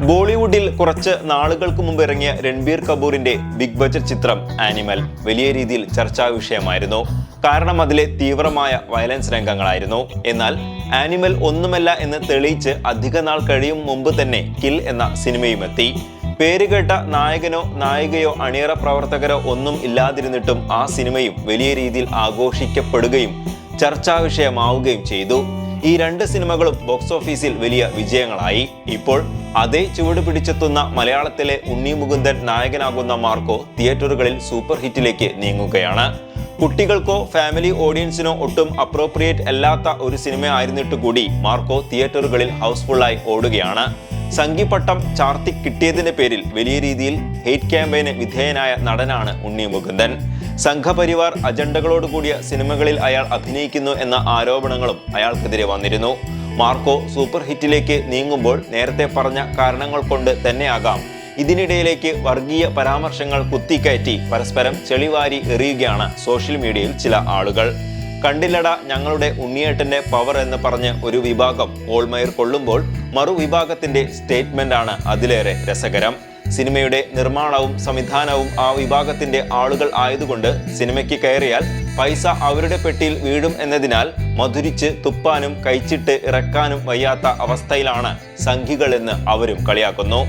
ബോളിവുഡിൽ കുറച്ച് നാളുകൾക്ക് മുമ്പ് ഇറങ്ങിയ രൺബീർ കപൂറിന്റെ ബിഗ് ബജറ്റ് ചിത്രം ആനിമൽ വലിയ രീതിയിൽ ചർച്ചാ വിഷയമായിരുന്നു. കാരണം അതിലെ തീവ്രമായ വയലൻസ് രംഗങ്ങളായിരുന്നു. എന്നാൽ ആനിമൽ ഒന്നുമല്ല എന്ന് തെളിയിച്ച് അധിക നാൾ കഴിയും മുമ്പ് തന്നെ കിൽ എന്ന സിനിമയും എത്തി. പേരുകേട്ട നായകനോ നായികയോ അണിയറ പ്രവർത്തകരോ ഒന്നും ഇല്ലാതിരുന്നിട്ടും ആ സിനിമയും വലിയ രീതിയിൽ ആഘോഷിക്കപ്പെടുകയും ചർച്ചാ വിഷയമാവുകയും ചെയ്തു. ഈ രണ്ട് സിനിമകളും ബോക്സ് ഓഫീസിൽ വലിയ വിജയങ്ങളായി. ഇപ്പോൾ അതേ ചുവട് പിടിച്ചെത്തുന്ന മലയാളത്തിലെ ഉണ്ണി മുകുന്ദൻ നായകനാകുന്ന മാർക്കോ തിയേറ്ററുകളിൽ സൂപ്പർ ഹിറ്റിലേക്ക് നീങ്ങുകയാണ്. കുട്ടികൾക്കോ ഫാമിലി ഓഡിയൻസിനോ ഒട്ടും അപ്രോപ്രിയേറ്റ് അല്ലാത്ത ഒരു സിനിമ ആയിരുന്നിട്ട് കൂടി മാർക്കോ തിയേറ്ററുകളിൽ ഹൗസ്ഫുള്ളായി ഓടുകയാണ്. സംഘിപ്പട്ടം ചാർത്തി കിട്ടിയതിന്റെ പേരിൽ വലിയ രീതിയിൽ ഹെയ്റ്റ് ക്യാമ്പയിന് വിധേയനായ നടനാണ് ഉണ്ണി മുകുന്ദൻ. സംഘപരിവാർ അജണ്ടകളോട് കൂടിയ സിനിമകളിൽ അയാൾ അഭിനയിക്കുന്നു എന്ന ആരോപണങ്ങളും അയാൾക്കെതിരെ വന്നിരുന്നു. മാർക്കോ സൂപ്പർ ഹിറ്റിലേക്ക് നീങ്ങുമ്പോൾ നേരത്തെ പറഞ്ഞ കാരണങ്ങൾ കൊണ്ട് തന്നെയാകാം. ഇതിനിടയിലേക്ക് വർഗീയ പരാമർശങ്ങൾ കുത്തിക്കയറ്റി പരസ്പരം ചെളിവാരി എറിയുകയാണ് സോഷ്യൽ മീഡിയയിൽ ചില ആളുകൾ. കണ്ടില്ലട ഞങ്ങളുടെ ഉണ്ണിയേട്ടന്റെ പവർ എന്ന് പറഞ്ഞ് ഒരു വിഭാഗം ഓൾമയർ കൊള്ളുമ്പോൾ മറുവിഭാഗത്തിന്റെ സ്റ്റേറ്റ്മെന്റ് ആണ് അതിലേറെ രസകരം. സിനിമയുടെ നിർമ്മാണവും സംവിധാനവും ആ വിഭാഗത്തിന്റെ ആളുകൾ ആയതുകൊണ്ട് സിനിമയ്ക്ക് കയറിയാൽ പൈസ അവരുടെ പെട്ടിയിൽ വീഴും എന്നതിനാൽ മധുരിച്ച് തുപ്പാനും കഴിച്ചിട്ട് ഇറക്കാനും വയ്യാത്ത അവസ്ഥയിലാണ് സംഘികൾ എന്ന് അവരും കളിയാക്കുന്നു.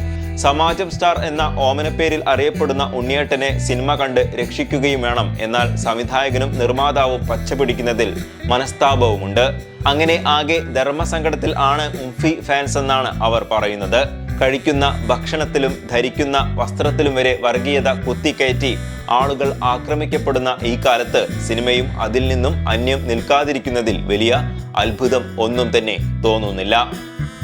സമാജം സ്റ്റാർ എന്ന ഓമനപ്പേരിൽ അറിയപ്പെടുന്ന ഉണ്ണിയേട്ടനെ സിനിമ കണ്ട് രക്ഷിക്കുകയും വേണം എന്നാൽ സംവിധായകനും നിർമ്മാതാവും പച്ചപിടിക്കുന്നതിൽ മനസ്താപവുമുണ്ട്. അങ്ങനെ ആകെ ധർമ്മസങ്കടത്തിൽ ആണ് ഉംഫി ഫാൻസ് എന്നാണ് അവർ പറയുന്നത്. കഴിക്കുന്ന ഭക്ഷണത്തിലും ധരിക്കുന്ന വസ്ത്രത്തിലും വരെ വർഗീയത കുത്തിക്കയറ്റി ആളുകൾ ആക്രമിക്കപ്പെടുന്ന ഈ കാലത്ത് സിനിമയും അതിൽ നിന്നും അന്യം നിൽക്കാതിരിക്കുന്നതിൽ വലിയ അത്ഭുതം ഒന്നും തന്നെ തോന്നുന്നില്ല.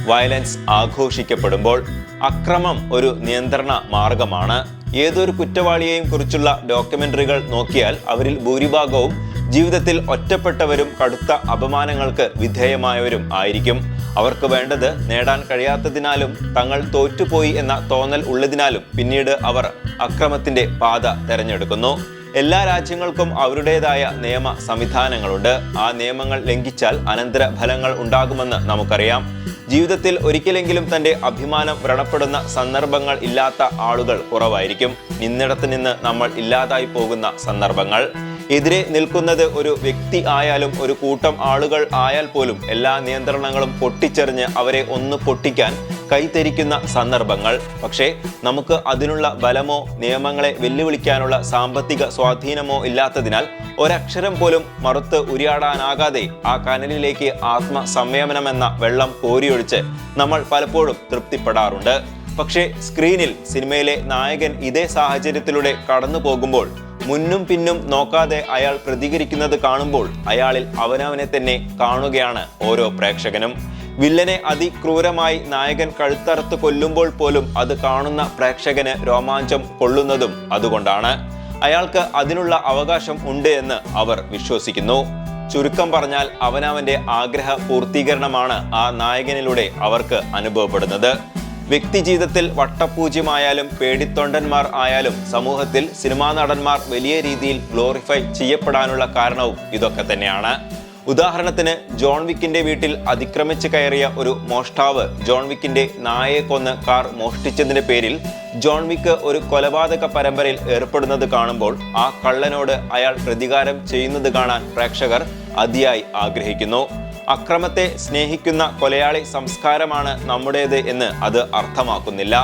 വയലൻസ് ആഘോഷിക്കപ്പെടുമ്പോൾ അക്രമം ഒരു നിയന്ത്രണ മാർഗമാണ്. ഏതൊരു കുറ്റവാളിയെയും കുറിച്ചുള്ള ഡോക്യുമെന്ററികൾ നോക്കിയാൽ അവരിൽ ഭൂരിഭാഗവും ജീവിതത്തിൽ ഒറ്റപ്പെട്ടവരും കടുത്ത അപമാനങ്ങൾക്ക് വിധേയമായവരും ആയിരിക്കും. അവർക്ക് വേണ്ടത് നേടാൻ കഴിയാത്തതിനാലും തങ്ങൾ തോറ്റുപോയി എന്ന തോന്നൽ ഉള്ളതിനാലും പിന്നീട് അവർ അക്രമത്തിന്റെ പാത തെരഞ്ഞെടുക്കുന്നു. എല്ലാ രാജ്യങ്ങൾക്കും അവരുടേതായ നിയമ സംവിധാനങ്ങളുണ്ട്. ആ നിയമങ്ങൾ ലംഘിച്ചാൽ അനന്തര ഫലങ്ങൾ ഉണ്ടാകുമെന്ന് നമുക്കറിയാം. ജീവിതത്തിൽ ഒരിക്കലെങ്കിലും തന്റെ അഭിമാനം വ്രണപ്പെടുന്ന സന്ദർഭങ്ങൾ ഇല്ലാത്ത ആളുകൾ കുറവായിരിക്കും. നിന്നിടത്ത് നിന്ന് നമ്മൾ ഇല്ലാതായി പോകുന്ന സന്ദർഭങ്ങൾ. എതിരെ നിൽക്കുന്നത് ഒരു വ്യക്തി ആയാലും ഒരു കൂട്ടം ആളുകൾ ആയാൽ പോലും എല്ലാ നിയന്ത്രണങ്ങളും പൊട്ടിച്ചെറിഞ്ഞ് അവരെ ഒന്ന് പൊട്ടിക്കാൻ കൈത്തരിക്കുന്ന സന്ദർഭങ്ങൾ. പക്ഷേ നമുക്ക് അതിനുള്ള ബലമോ നിയമങ്ങളെ വെല്ലുവിളിക്കാനുള്ള സാമ്പത്തിക സ്വാധീനമോ ഇല്ലാത്തതിനാൽ ഒരക്ഷരം പോലും മറുത്ത് ഉരിയാടാനാകാതെ ആ കനലിലേക്ക് ആത്മസംയമനമെന്ന വെള്ളം കോരിയൊഴിച്ച് നമ്മൾ പലപ്പോഴും തൃപ്തിപ്പെടാറുണ്ട്. പക്ഷേ സ്ക്രീനിൽ സിനിമയിലെ നായകൻ ഇതേ സാഹചര്യത്തിലൂടെ കടന്നു പോകുമ്പോൾ മുന്നും പിന്നും നോക്കാതെ അയാൾ പ്രതികരിക്കുന്നത് കാണുമ്പോൾ അയാളിൽ അവനവനെ തന്നെ കാണുകയാണ് ഓരോ പ്രേക്ഷകനും. വില്ലനെ അതിക്രൂരമായി നായകൻ കഴുത്തറുത്ത് കൊല്ലുമ്പോൾ പോലും അത് കാണുന്ന പ്രേക്ഷകന് രോമാഞ്ചം കൊള്ളുന്നതും അതുകൊണ്ടാണ്. അയാൾക്ക് അതിനുള്ള അവകാശം ഉണ്ട് എന്ന് അവർ വിശ്വസിക്കുന്നു. ചുരുക്കം പറഞ്ഞാൽ അവനവന്റെ ആഗ്രഹ പൂർത്തീകരണമാണ് ആ നായകനിലൂടെ അവർക്ക് അനുഭവപ്പെടുന്നത്. വ്യക്തി ജീവിതത്തിൽ വട്ടപൂജ്യമായാലും പേടിത്തൊണ്ടന്മാർ ആയാലും സമൂഹത്തിൽ സിനിമാ നടന്മാർ വലിയ രീതിയിൽ ഗ്ലോറിഫൈ ചെയ്യപ്പെടാനുള്ള കാരണവും ഇതൊക്കെ തന്നെയാണ്. ഉദാഹരണത്തിന് ജോൺ വിക്കിന്റെ വീട്ടിൽ അതിക്രമിച്ച് കയറിയ ഒരു മോഷ്ടാവ് ജോൺ വിക്കിന്റെ നായയെ കൊന്ന് കാർ മോഷ്ടിച്ചതിന്റെ പേരിൽ ജോൺ വിക്ക് ഒരു കൊലപാതക പരമ്പരയിൽ ഏർപ്പെടുന്നത് കാണുമ്പോൾ ആ കള്ളനോട് അയാൾ പ്രതികാരം ചെയ്യുന്നത് കാണാൻ പ്രേക്ഷകർ അതിയായി ആഗ്രഹിക്കുന്നു. അക്രമത്തെ സ്നേഹിക്കുന്ന കൊലയാളി സംസ്കാരമാണ് നമ്മുടേത് എന്ന് അത് അർത്ഥമാക്കുന്നില്ല.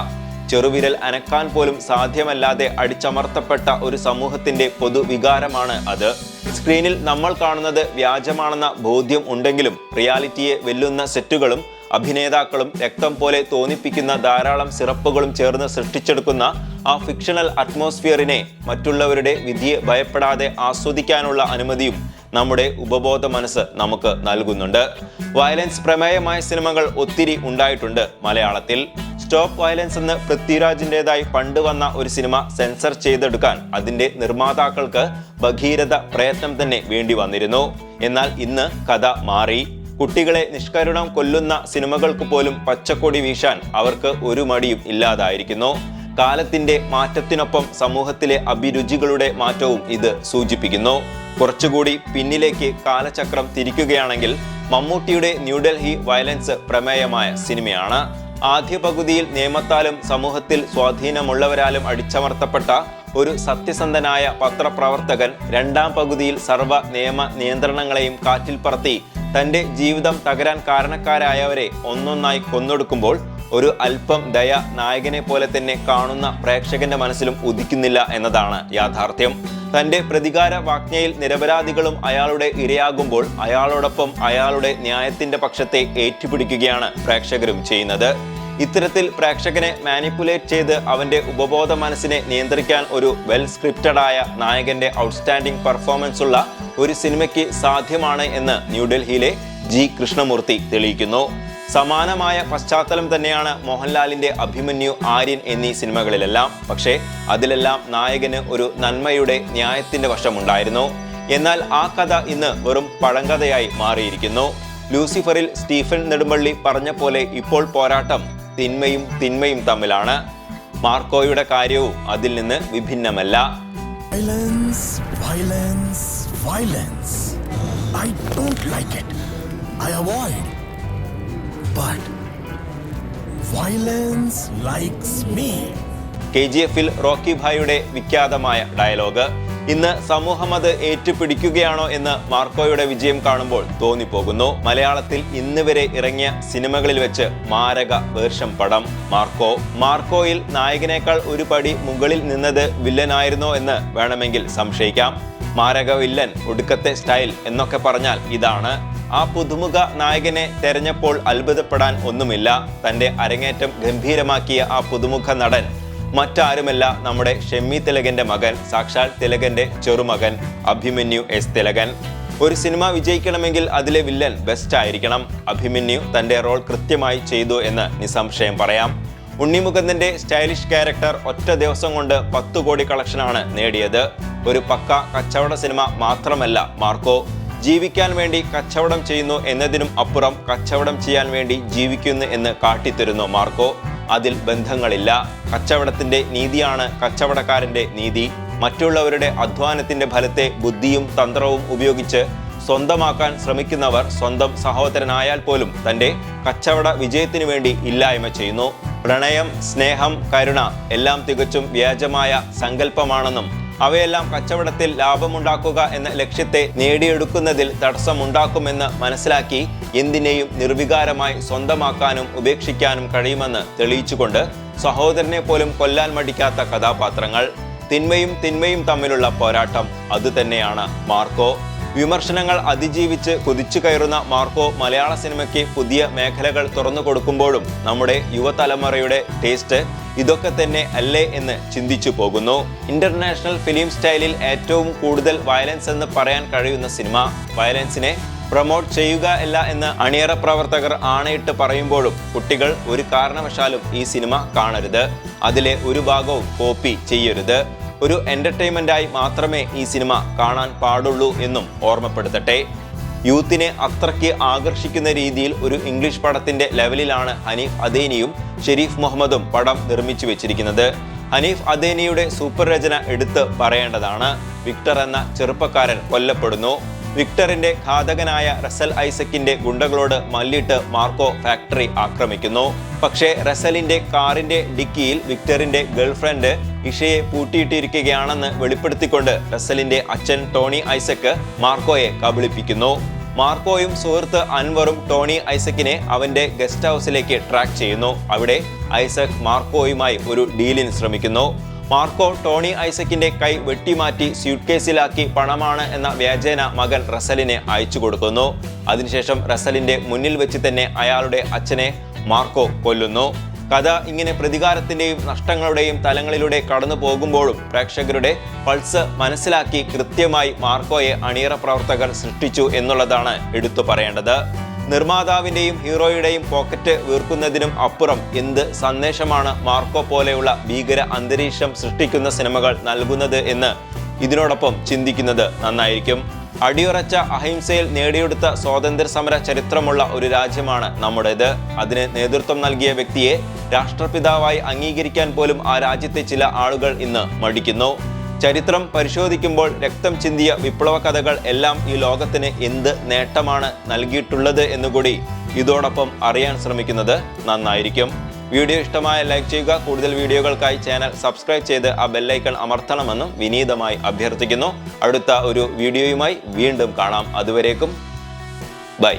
ചെറുവിരൽ അനക്കാൻ പോലും സാധ്യമല്ലാതെ അടിച്ചമർത്തപ്പെട്ട ഒരു സമൂഹത്തിന്റെ പൊതുവികാരമാണ് അത്. സ്ക്രീനിൽ നമ്മൾ കാണുന്നത് വ്യാജമാണെന്ന ബോധ്യം ഉണ്ടെങ്കിലും റിയാലിറ്റിയെ വെല്ലുന്ന സെറ്റുകളും അഭിനേതാക്കളും രക്തം പോലെ തോന്നിപ്പിക്കുന്ന ധാരാളം സിറപ്പുകളും ചേർന്ന് സൃഷ്ടിച്ചെടുക്കുന്ന ആ ഫിക്ഷണൽ അറ്റ്മോസ്ഫിയറിനെ മറ്റുള്ളവരുടെ വിധിയെ ഭയപ്പെടാതെ ആസ്വദിക്കാനുള്ള അനുമതിയും നമ്മുടെ ഉപബോധ മനസ്സ് നമുക്ക് നൽകുന്നുണ്ട്. വയലൻസ് പ്രമേയമായ സിനിമകൾ ഒത്തിരി ഉണ്ടായിട്ടുണ്ട് മലയാളത്തിൽ. സ്റ്റോപ്പ് വയലൻസ് എന്ന് പൃഥ്വിരാജിന്റെതായി പണ്ട് വന്ന ഒരു സിനിമ സെൻസർ ചെയ്തെടുക്കാൻ അതിന്റെ നിർമ്മാതാക്കൾക്ക് ഭഗീരഥ പ്രയത്നം തന്നെ വേണ്ടി വന്നിരുന്നു. എന്നാൽ ഇന്ന് കഥ മാറി. കുട്ടികളെ നിഷ്കരുണം കൊല്ലുന്ന സിനിമകൾക്ക് പോലും പച്ചക്കൊടി വീശാൻ അവർക്ക് ഒരു മടിയും ഇല്ലാതായിരിക്കുന്നു. കാലത്തിന്റെ മാറ്റത്തിനൊപ്പം സമൂഹത്തിലെ അഭിരുചികളുടെ മാറ്റവും ഇത് സൂചിപ്പിക്കുന്നു. കുറച്ചുകൂടി പിന്നിലേക്ക് കാലചക്രം തിരിക്കുകയാണെങ്കിൽ മമ്മൂട്ടിയുടെ ന്യൂഡൽഹി വയലൻസ് പ്രമേയമായ സിനിമയാണ്. ആദ്യ പകുതിയിൽ നിയമത്താലും സമൂഹത്തിൽ സ്വാധീനമുള്ളവരാലും അടിച്ചമർത്തപ്പെട്ട ഒരു സത്യസന്ധനായ പത്രപ്രവർത്തകൻ രണ്ടാം പകുതിയിൽ സർവ നിയമ നിയന്ത്രണങ്ങളെയും കാറ്റിൽ പറത്തി തന്റെ ജീവിതം തകരാൻ കാരണക്കാരായവരെ ഒന്നൊന്നായി കൊന്നൊടുക്കുമ്പോൾ ഒരു അല്പം ദയ നായകനെ പോലെ തന്നെ കാണുന്ന പ്രേക്ഷകന്റെ മനസ്സിലും ഉദിക്കുന്നില്ല എന്നതാണ് യാഥാർത്ഥ്യം. തന്റെ പ്രതികാര വാജ്ഞയിൽ നിരപരാധികളും അയാളുടെ ഇരയാകുമ്പോൾ അയാളോടൊപ്പം അയാളുടെ ന്യായത്തിന്റെ പക്ഷത്തെ ഏറ്റുപിടിക്കുകയാണ് പ്രേക്ഷകരും ചെയ്യുന്നത്. ഇത്തരത്തിൽ പ്രേക്ഷകനെ മാനിപ്പുലേറ്റ് ചെയ്ത് അവന്റെ ഉപബോധ മനസ്സിനെ നിയന്ത്രിക്കാൻ ഒരു വെൽ സ്ക്രിപ്റ്റഡായ നായകന്റെ ഔട്ട്സ്റ്റാൻഡിംഗ് പെർഫോമൻസ് ഉള്ള ഒരു സിനിമയ്ക്ക് സാധ്യമാണ് എന്ന് ന്യൂഡൽഹിയിലെ ജി കൃഷ്ണമൂർത്തി തെളിയിക്കുന്നു. സമാനമായ പശ്ചാത്തലം തന്നെയാണ് മോഹൻലാലിന്റെ അഭിമന്യു ആര്യൻ എന്നീ സിനിമകളിലെല്ലാം പക്ഷേ അതിലെല്ലാം നായകന് ഒരു നന്മയുടെ ന്യായത്തിന്റെ വശമുണ്ടായിരുന്നു എന്നാൽ ആ കഥ ഇന്ന് വെറും പഴങ്കഥയായി മാറിയിരിക്കുന്നു ലൂസിഫറിൽ സ്റ്റീഫൻ നെടുമ്പള്ളി പറഞ്ഞ പോലെ ഇപ്പോൾ പോരാട്ടം തിന്മയും തിന്മയും തമ്മിലാണ് മാർക്കോയുടെ കാര്യവും അതിൽ നിന്ന് വിഭിന്നമല്ല Violence, violence. I don't like it. I avoid. But violence likes me. K G എഫിൽ റോക്കി ഭായിയുടെ വിഖ്യാതമായ ഡയലോഗ്. ഇന്ന് സമൂഹം അത് ഏറ്റുപിടിക്കുകയാണോ എന്ന് മാർക്കോയുടെ വിജയം കാണുമ്പോൾ തോന്നിപ്പോകുന്നു. മലയാളത്തിൽ ഇന്ന് വരെ ഇറങ്ങിയ സിനിമകളിൽ വെച്ച് മാരക വേർഷം പടം മാർക്കോ. മാർക്കോയിൽ നായകനേക്കാൾ ഒരു പടി മുകളിൽ നിന്നത് വില്ലനായിരുന്നോ എന്ന് വേണമെങ്കിൽ സംശയിക്കാം. മാരക വില്ലൻ ഒടുക്കത്തെ സ്റ്റൈൽ എന്നൊക്കെ പറഞ്ഞാൽ ഇതാണ്. ആ പുതുമുഖ നായകനെ തെരഞ്ഞപ്പോൾ അത്ഭുതപ്പെടാൻ ഒന്നുമില്ല. തന്റെ അരങ്ങേറ്റം ഗംഭീരമാക്കിയ ആ പുതുമുഖ നടൻ മറ്റാരുമല്ല നമ്മുടെ ഷെമ്മി തിലകന്റെ മകൻ സാക്ഷാൽ തിലകന്റെ ചെറുമകൻ അഭിമന്യു എസ് തിലകൻ. ഒരു സിനിമ വിജയിക്കണമെങ്കിൽ അതിലെ വില്ലൻ ബെസ്റ്റ് ആയിരിക്കണം. അഭിമന്യു തന്റെ റോൾ കൃത്യമായി ചെയ്തു എന്ന് നിസ്സംശയം പറയാം. ഉണ്ണിമുകുന്ദന്റെ സ്റ്റൈലിഷ് ക്യാരക്ടർ ഒറ്റ ദിവസം കൊണ്ട് പത്ത് കോടി കളക്ഷനാണ് നേടിയത്. ഒരു പക്ക കച്ചവട സിനിമ മാത്രമല്ല മാർക്കോ. ജീവിക്കാൻ വേണ്ടി കച്ചവടം ചെയ്യുന്നു എന്നതിനും അപ്പുറം കച്ചവടം ചെയ്യാൻ വേണ്ടി ജീവിക്കുന്നു എന്ന് കാട്ടിത്തരുന്നു മാർക്കോ. അതിൽ ബന്ധങ്ങളില്ല. കച്ചവടത്തിന്റെ നീതിയാണ് കച്ചവടക്കാരന്റെ നീതി. മറ്റുള്ളവരുടെ അധ്വാനത്തിന്റെ ഫലത്തെ ബുദ്ധിയും തന്ത്രവും ഉപയോഗിച്ച് സ്വന്തമാക്കാൻ ശ്രമിക്കുന്നവർ സ്വന്തം സഹോദരനായാൽ പോലും തന്റെ കച്ചവട വിജയത്തിനു വേണ്ടി ഇല്ലായ്മ ചെയ്യുന്നു. പ്രണയം സ്നേഹം കരുണ എല്ലാം തികച്ചും വ്യാജമായ സങ്കല്പമാണെന്നും അവയെല്ലാം കച്ചവടത്തിൽ ലാഭമുണ്ടാക്കുക എന്ന ലക്ഷ്യത്തെ നേടിയെടുക്കുന്നതിൽ തടസ്സമുണ്ടാക്കുമെന്ന് മനസ്സിലാക്കി എന്തിനേയും നിർവികാരമായി സ്വന്തമാക്കാനും ഉപേക്ഷിക്കാനും കഴിയുമെന്ന് തെളിയിച്ചുകൊണ്ട് സഹോദരനെ പോലും കൊല്ലാൻ മടിക്കാത്ത കഥാപാത്രങ്ങൾ. തിന്മയും തിന്മയും തമ്മിലുള്ള പോരാട്ടം അതുതന്നെയാണ്. മാർക്കോ വിമർശനങ്ങൾ അതിജീവിച്ച് കുതിച്ചു കയറുന്ന മാർക്കോ മലയാള സിനിമയ്ക്ക് പുതിയ മേഖലകൾ തുറന്നു കൊടുക്കുമ്പോഴും നമ്മുടെ യുവതലമുറയുടെ ടേസ്റ്റ് ഇതൊക്കെ തന്നെ അല്ലേ എന്ന് ചിന്തിച്ചു പോകുന്നു. ഇന്റർനാഷണൽ ഫിലിം സ്റ്റൈലിൽ ഏറ്റവും കൂടുതൽ വയലൻസ് എന്ന് പറയാൻ കഴിയുന്ന സിനിമ വയലൻസിനെ പ്രൊമോട്ട് ചെയ്യുക അല്ല എന്ന് അണിയറ പ്രവർത്തകർ ആണയിട്ട് പറയുമ്പോഴും കുട്ടികൾ ഒരു കാരണവശാലും ഈ സിനിമ കാണരുത്. അതിലെ ഒരു ഭാഗവും കോപ്പി ചെയ്യരുത്. ഒരു എന്റർടൈൻമെന്റായി മാത്രമേ ഈ സിനിമ കാണാൻ പാടുള്ളൂ എന്നും ഓർമ്മപ്പെടുത്തട്ടെ. യൂത്തിനെ അത്രയ്ക്ക് ആകർഷിക്കുന്ന രീതിയിൽ ഒരു ഇംഗ്ലീഷ് പടത്തിന്റെ ലെവലിലാണ് ഹനീഫ് അദേനിയും ഷെരീഫ് മുഹമ്മദും പടം നിർമ്മിച്ചു വെച്ചിരിക്കുന്നത്. ഹനീഫ് അദേനിയുടെ സൂപ്പർ രചന എടുത്ത് പറയേണ്ടതാണ്. വിക്ടർ എന്ന ചെറുപ്പക്കാരൻ കൊല്ലപ്പെടുന്നു. വിക്ടറിന്റെ ഘാതകനായ റസൽ ഐസക്കിന്റെ ഗുണ്ടകളോട് മല്ലിട്ട് മാർക്കോ ഫാക്ടറി ആക്രമിക്കുന്നു. പക്ഷേ റസലിന്റെ കാറിന്റെ ഡിക്കിയിൽ വിക്ടറിന്റെ ഗേൾഫ്രണ്ട് ഇഷയെ പൂട്ടിയിട്ടിരിക്കുകയാണെന്ന് വെളിപ്പെടുത്തിക്കൊണ്ട് റസലിന്റെ അച്ഛൻ ടോണി ഐസക്ക് മാർക്കോയെ കബളിപ്പിക്കുന്നു. മാർക്കോയും സുഹൃത്ത് അൻവറും ടോണി ഐസക്കിനെ അവന്റെ ഗസ്റ്റ് ഹൗസിലേക്ക് ട്രാക്ക് ചെയ്യുന്നു. അവിടെ ഐസക് മാർക്കോയുമായി ഒരു ഡീലിന് ശ്രമിക്കുന്നു. മാർക്കോ ടോണി ഐസക്കിന്റെ കൈ വെട്ടിമാറ്റി സ്യൂട്ട് കേസിലാക്കി പണമാണ് എന്ന വ്യാജേന മകൻ റസലിനെ അയച്ചു കൊടുക്കുന്നു. അതിനുശേഷം റസലിന്റെ മുന്നിൽ വെച്ച് തന്നെ അയാളുടെ അച്ഛനെ മാർക്കോ കൊല്ലുന്നു. കഥ ഇങ്ങനെ പ്രതികാരത്തിന്റെയും നഷ്ടങ്ങളുടെയും തലങ്ങളിലൂടെ കടന്നു പോകുമ്പോഴും പ്രേക്ഷകരുടെ പൾസ് മനസ്സിലാക്കി കൃത്യമായി മാർക്കോയെ അണിയറ പ്രവർത്തകർ സൃഷ്ടിച്ചു എന്നുള്ളതാണ് എടുത്തു പറയേണ്ടത്. നിർമ്മാതാവിന്റെയും ഹീറോയുടെയും പോക്കറ്റ് വീർക്കുന്നതിനും അപ്പുറം എന്ത് സന്ദേശമാണ് മാർക്കോ പോലെയുള്ള ഭീകര അന്തരീക്ഷം സൃഷ്ടിക്കുന്ന സിനിമകൾ നൽകുന്നത് എന്ന് ഇതിനോടൊപ്പം ചിന്തിക്കുന്നത് നന്നായിരിക്കും. അടിയുറച്ച അഹിംസയിൽ നേടിയെടുത്ത സ്വാതന്ത്ര്യ സമര ചരിത്രമുള്ള ഒരു രാജ്യമാണ് നമ്മുടേത്. അതിന് നേതൃത്വം നൽകിയ വ്യക്തിയെ രാഷ്ട്രപിതാവായി അംഗീകരിക്കാൻ പോലും ആ രാജ്യത്തെ ചില ആളുകൾ ഇന്ന് മടിക്കുന്നു. ചരിത്രം പരിശോധിക്കുമ്പോൾ രക്തം ചിന്തിയ വിപ്ലവ കഥകൾ എല്ലാം ഈ ലോകത്തിന് എന്ത് നേട്ടമാണ് നൽകിയിട്ടുള്ളത് എന്നുകൂടി ഇതോടൊപ്പം അറിയാൻ ശ്രമിക്കുന്നത് നന്നായിരിക്കും. വീഡിയോ ഇഷ്ടമായ ലൈക്ക് ചെയ്യുക കൂടുതൽ വീഡിയോകൾക്കായി ചാനൽ സബ്സ്ക്രൈബ് ചെയ്ത് ആ ബെല്ലൈക്കൺ അമർത്തണമെന്നും വിനീതമായി അഭ്യർത്ഥിക്കുന്നു. അടുത്ത ഒരു വീഡിയോയുമായി വീണ്ടും കാണാം. അതുവരേക്കും ബൈ.